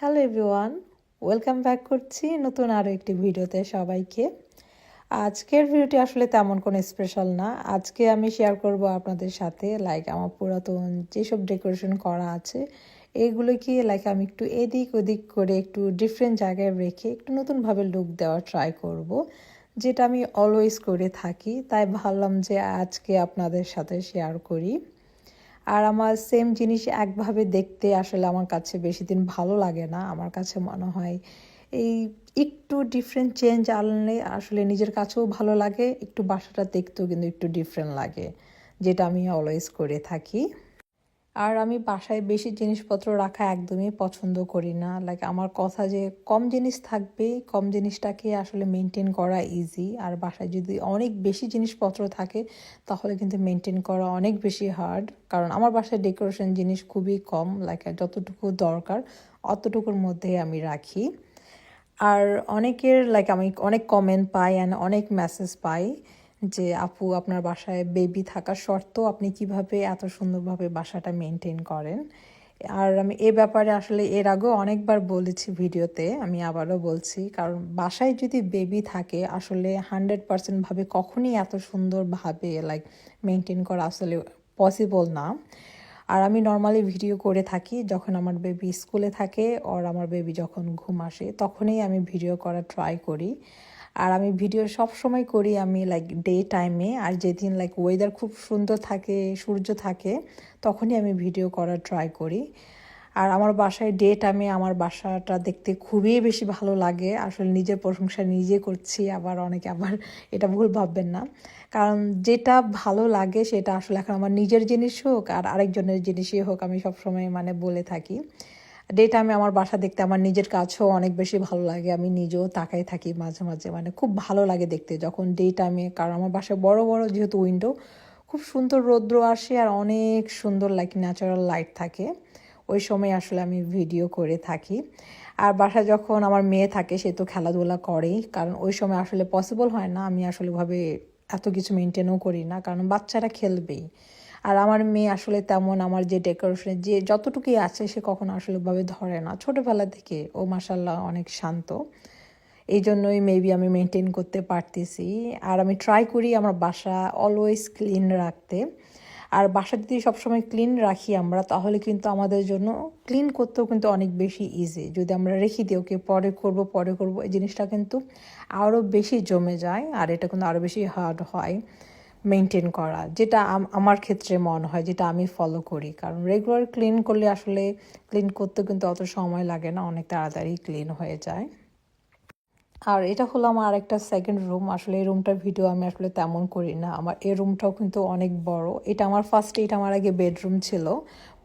Hello everyone, welcome back করছি নতুন আরও একটি ভিডিওতে সবাইকে। আজকের ভিডিওটি আসলে তেমন কোনো স্পেশাল না। আজকে আমি শেয়ার করব আপনাদের সাথে লাইক আমার পুরাতন যেসব ডেকোরেশন করা আছে এগুলোকে লাইক আমি একটু এদিক ওদিক করে একটু ডিফারেন্ট জায়গায় রেখে একটু নতুনভাবে লুক দেওয়ার ট্রাই করব, যেটা আমি অলওয়েজ করে থাকি। তাই ভাবলাম যে আজকে আপনাদের সাথে শেয়ার করি। আর আমার সেম জিনিস একভাবে দেখতে আসলে আমার কাছে বেশি দিন ভালো লাগে না। আমার কাছে মনে হয় এই একটু ডিফারেন্ট চেঞ্জ আনলে আসলে নিজের কাছেও ভালো লাগে, একটু বাসাটা দেখতেও কিন্তু একটু ডিফারেন্ট লাগে, যেটা আমি অলওয়েজ করে থাকি। আর আমি বাসায় বেশি জিনিসপত্র রাখা একদমই পছন্দ করি না। লাইক আমার কথা যে কম জিনিস থাকবে, কম জিনিসটাকে আসলে মেনটেন করা ইজি আর বাসায় যদি অনেক বেশি জিনিসপত্র থাকে, তাহলে কিন্তু মেনটেন করা অনেক বেশি হার্ড কারণ আমার বাসায় ডেকোরেশন জিনিস খুবই কম লাইক যতটুকু দরকার অতটুকুর মধ্যে আমি রাখি। আর অনেকের লাইক আমি অনেক কমেন্ট পাই অ্যান্ড অনেক মেসেজ পাই। যে, আপু, আপনার বাসায় বেবি থাকা সত্ত্বেও আপনি কীভাবে এত সুন্দরভাবে বাসাটা মেনটেন করেন? আর আমি এ ব্যাপারে আসলে এর আগেও অনেকবার বলেছি ভিডিওতে, আমি আবারও বলছি। কারণ বাসায় যদি বেবি থাকে, আসলে হান্ড্রেড পার্সেন্টভাবে কখনই এত সুন্দরভাবে লাইক মেনটেন করা আসলে পসিবল না। আর আমি নর্মালি ভিডিও করে থাকি, যখন আমার বেবি স্কুলে থাকে আর আমার বেবি যখন ঘুম আসে, তখনই আমি ভিডিও করা ট্রাই করি। আর আমি ভিডিও সব সময় করি আমি লাইক ডে টাইমে আর যেদিন লাইক ওয়েদার খুব সুন্দর থাকে, সূর্য থাকে, তখনই আমি ভিডিও করার ট্রাই করি। আর আমার বাসায় ডে টাইমে আমার বাসাটা দেখতে খুবই বেশি ভালো লাগে। আসলে নিজের প্রশংসা নিজে করছি, আবার অনেকে আবার এটা ভুল ভাববেন না। কারণ যেটা ভালো লাগে সেটা আসলে এখন আমার নিজের জিনিস হোক আর আরেকজনের জিনিসই হোক আমি সবসময় মানে বলে থাকি। ডে টাইমে আমার বাসা দেখতে আমার নিজের কাছেও অনেক বেশি ভালো লাগে। আমি নিজেও তাকাই থাকি মাঝে মাঝে। মানে খুব ভালো লাগে দেখতে যখন ডে টাইমে কারণ আমার বাসায় বড় বড় যেহেতু উইন্ডো খুব সুন্দর রৌদ্র আসে আর অনেক সুন্দর লাইক ন্যাচারাল লাইট থাকে। ওই সময় আসলে আমি ভিডিও করে থাকি। আর বাসা যখন আমার মেয়ে থাকে, সে তো খেলাধুলা করেই। কারণ ওই সময় আসলে পসিবল হয় না। আমি আসলে ভাবে এত কিছু মেনটেনও করি না। কারণ বাচ্চারা খেলবেই। আর আমার মেয়ে আসলে তেমন আমার যে ডেকোরেশনের যে যতটুকুই আছে সে কখনো আসলে ভাবে ধরে না। ছোটোবেলা থেকে ও মাসাল্লাহ অনেক শান্ত। এই জন্যই মেবি আমি মেনটেন করতে পারতেছি। আর আমি ট্রাই করি আমার বাসা অলওয়েজ ক্লিন রাখতে। আর বাসা যদি সবসময় ক্লিন রাখি আমরা, তাহলে কিন্তু আমাদের জন্য ক্লিন করতেও কিন্তু অনেক বেশি ইজি যদি আমরা রেখে দিই, ওকে পরে করব পরে করব, এই জিনিসটা কিন্তু আরও বেশি জমে যায়। আর এটা কিন্তু আরও বেশি হার্ড হয়। মেনটেন করা, যেটা আমার ক্ষেত্রে মনে হয়, যেটা আমি ফলো করি। কারণ রেগুলার ক্লিন করলে আসলে ক্লিন করতে কিন্তু অত সময় লাগে না, অনেক তাড়াতাড়ি ক্লিন হয়ে যায়। আর এটা হলো আমার আরেকটা সেকেন্ড রুম আসলে এই রুমটার ভিডিও আমি আসলে তেমন করি না। আমার, এই রুমটাও কিন্তু অনেক বড়। এটা আমার ফার্স্ট এটা আমার আগে বেডরুম ছিল।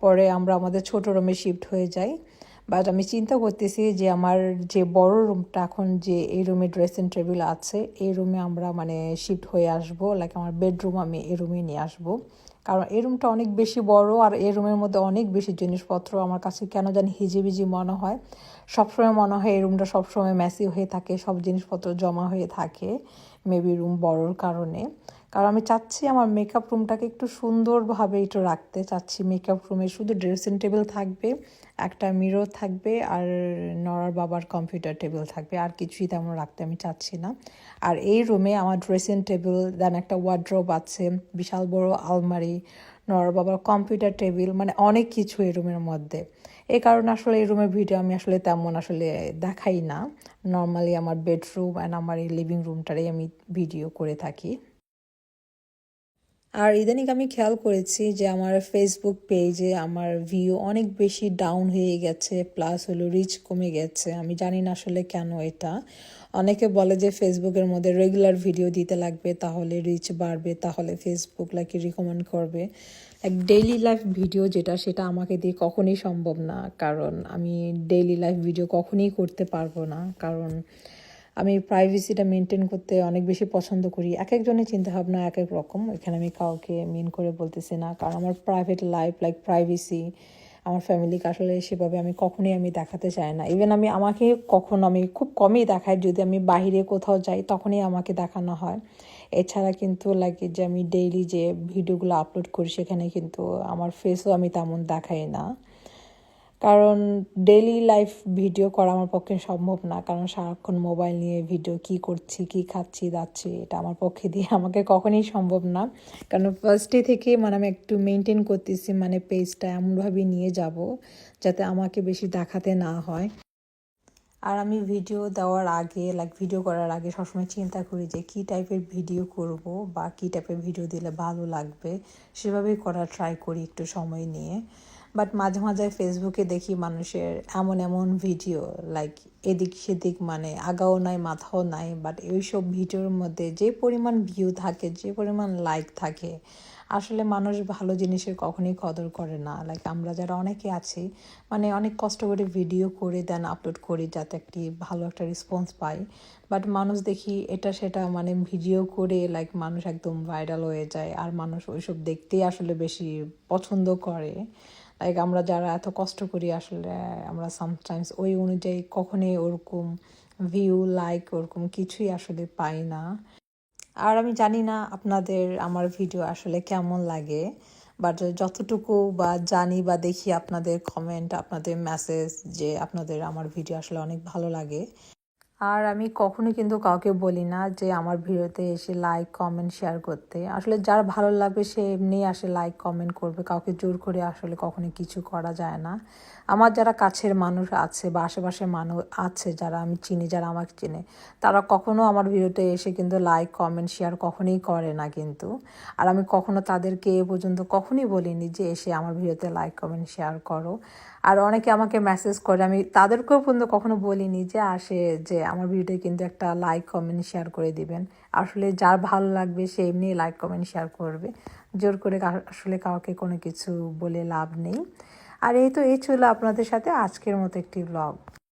পরে আমরা আমাদের ছোট রুমে শিফট হয়ে যাই। বাট আমি চিন্তা করতেছি যে আমার যে বড় রুমটা এখন যে এই রুমে ড্রেসিং টেবিল আছে, এই রুমে আমরা মানে শিফট হয়ে আসব লাইক আমার বেডরুম আমি এই রুমে নিয়ে আসব। কারণ এই রুমটা অনেক বেশি বড় আর এই রুমের মধ্যে অনেক বেশি জিনিসপত্র। আমার কাছে কেন জানি হিজিবিজি মনে হয়। সবসময় মনে হয় এই রুমটা সবসময় ম্যাসি হয়ে থাকে, সব জিনিসপত্র জমা হয়ে থাকে। মেবি রুম বড়োর কারণে। কারণ আমি চাচ্ছি আমার মেকআপ রুমটাকে একটু সুন্দরভাবে একটু রাখতে। চাচ্ছি মেকআপ রুমে শুধু ড্রেসিং টেবিল থাকবে, একটা মিরর থাকবে আর নরার বাবার কম্পিউটার টেবিল থাকবে। আর কিছুই তেমন রাখতে আমি চাচ্ছি না। আর এই রুমে আমার ড্রেসিং টেবিল দেন একটা ওয়ার্ড্রোব আছে, বিশাল বড় আলমারি নড়ার বাবার কম্পিউটার টেবিল মানে অনেক কিছু এই রুমের মধ্যে। এই কারণে আসলে এই রুমের ভিডিও আমি আসলে তেমন আসলে দেখাই না। নর্মালি আমার বেডরুম অ্যান্ড আমার এই লিভিং রুমটারই আমি ভিডিও করে থাকি। আর ইদানিং আমি খেয়াল করেছি যে আমার ফেসবুক পেজে আমার ভিউ অনেক বেশি ডাউন হয়ে গেছে প্লাস হলো রিচ কমে গেছে। আমি জানি না আসলে কেন এটা। অনেকে বলে যে ফেসবুকের মধ্যে রেগুলার ভিডিও দিতে লাগবে, তাহলে রিচ বাড়বে, তাহলে ফেসবুক লাইকে রিকমেন্ড করবে। এক ডেইলি লাইফ ভিডিও যেটা, সেটা আমাকে দিয়ে কখনই সম্ভব না। কারণ আমি ডেইলি লাইফ ভিডিও কখনই করতে পারব না। কারণ আমি প্রাইভেসিটা মেনটেন করতে অনেক বেশি পছন্দ করি। এক একজনের চিন্তাভাবনা এক এক রকম। এখানে আমি কাউকে মেন করে বলতেছি না। কারণ আমার প্রাইভেট লাইফ লাইক প্রাইভেসি আমার ফ্যামিলিকে আসলে সেভাবে আমি কখনোই আমি দেখাতে চাই না। ইভেন আমি আমাকে কখন আমি খুব কমই দেখাই, যদি আমি বাহিরে কোথাও যাই তখনই আমাকে দেখানো হয়। এছাড়া কিন্তু লাগে যে আমি ডেইলি যে ভিডিওগুলো আপলোড করি সেখানে কিন্তু আমার ফেসও আমি তেমন দেখাই না। কারণ ডেলি লাইফ ভিডিও করা আমার পক্ষে সম্ভব না। কারণ সারাক্ষণ মোবাইল নিয়ে ভিডিও কি করছি, কি খাচ্ছি যাচ্ছি এটা আমার পক্ষে দিয়ে আমাকে কখনই সম্ভব না। কারণ ফার্স্ট ডে থেকে মানে আমি একটু মেনটেন করতেছি মানে পেজটা এমনভাবে নিয়ে যাব যাতে আমাকে বেশি দেখাতে না হয়। আর আমি ভিডিও দেওয়ার আগে লাইক ভিডিও করার আগে সবসময় চিন্তা করি যে কী টাইপের ভিডিও করব বা কী টাইপের ভিডিও দিলে ভালো লাগবে। সেভাবেই করার ট্রাই করি একটু সময় নিয়ে। বাট মাঝে মাঝে ফেসবুকে দেখি মানুষের এমন এমন ভিডিও লাইক এদিক সেদিক মানে আগাও নাই, মাথাও নাই বাট এইসব ভিডিওর মধ্যে যে পরিমাণ ভিউ থাকে, যে পরিমাণ লাইক থাকে, আসলে মানুষ ভালো জিনিসের কখনোই কদর করে না। লাইক আমরা যারা অনেকে আছি মানে অনেক কষ্ট করে ভিডিও করে দেন আপলোড করি যাতে একটি ভালো একটা রেসপন্স পাই। বাট মানুষ দেখি এটা সেটা মানে ভিডিও করে লাইক মানুষ একদম ভাইরাল হয়ে যায়, আর মানুষ ওইসব দেখতেই আসলে বেশি পছন্দ করে। লাইক আমরা যারা এত কষ্ট করি আসলে, আমরা সামটাইমস ওই অনুযায়ী কখনোই ওরকম ভিউ লাইক ওরকম কিছুই আসলে পাই না। আর আমি জানি না আপনাদের আমার ভিডিও আসলে কেমন লাগে বাট যতটুকু বা জানি বা দেখি আপনাদের কমেন্ট আপনাদের মেসেজ যে আপনাদের আমার ভিডিও আসলে অনেক ভালো লাগে। আর আমি কখনো কিন্তু কাউকে বলি না যে আমার ভিডিওতে এসে লাইক কমেন্ট শেয়ার করতে। আসলে যার ভালো লাগবে সে এমনি আসে লাইক কমেন্ট করবে। কাউকে জোর করে আসলে কখনো কিছু করা যায় না। আমার যারা কাছের মানুষ আছে বা আশেপাশের মানুষ আছে যারা আমি চিনি, যারা আমাকে চিনে, তারা কখনো আমার ভিডিওতে এসে কিন্তু লাইক কমেন্ট শেয়ার কখনোই করে না কিন্তু। আর আমি কখনো তাদেরকে এ পর্যন্ত কখনোই বলিনি যে এসে আমার ভিডিওতে লাইক কমেন্ট শেয়ার করো। আর অনেকে আমাকে মেসেজ করে, আমি তাদেরকেও পর্যন্ত কখনো বলিনি যে আসে, যে আমার ভিডিওতে কিন্তু একটা লাইক কমেন্ট শেয়ার করে দিবেন। আসলে যার ভালো লাগবে সে এমনি লাইক কমেন্ট শেয়ার করবে। জোর করে আসলে কাউকে কোনো কিছু বলে লাভ নেই। আর এই তো, এই ছিল আপনাদের সাথে আজকের মতো একটি ব্লগ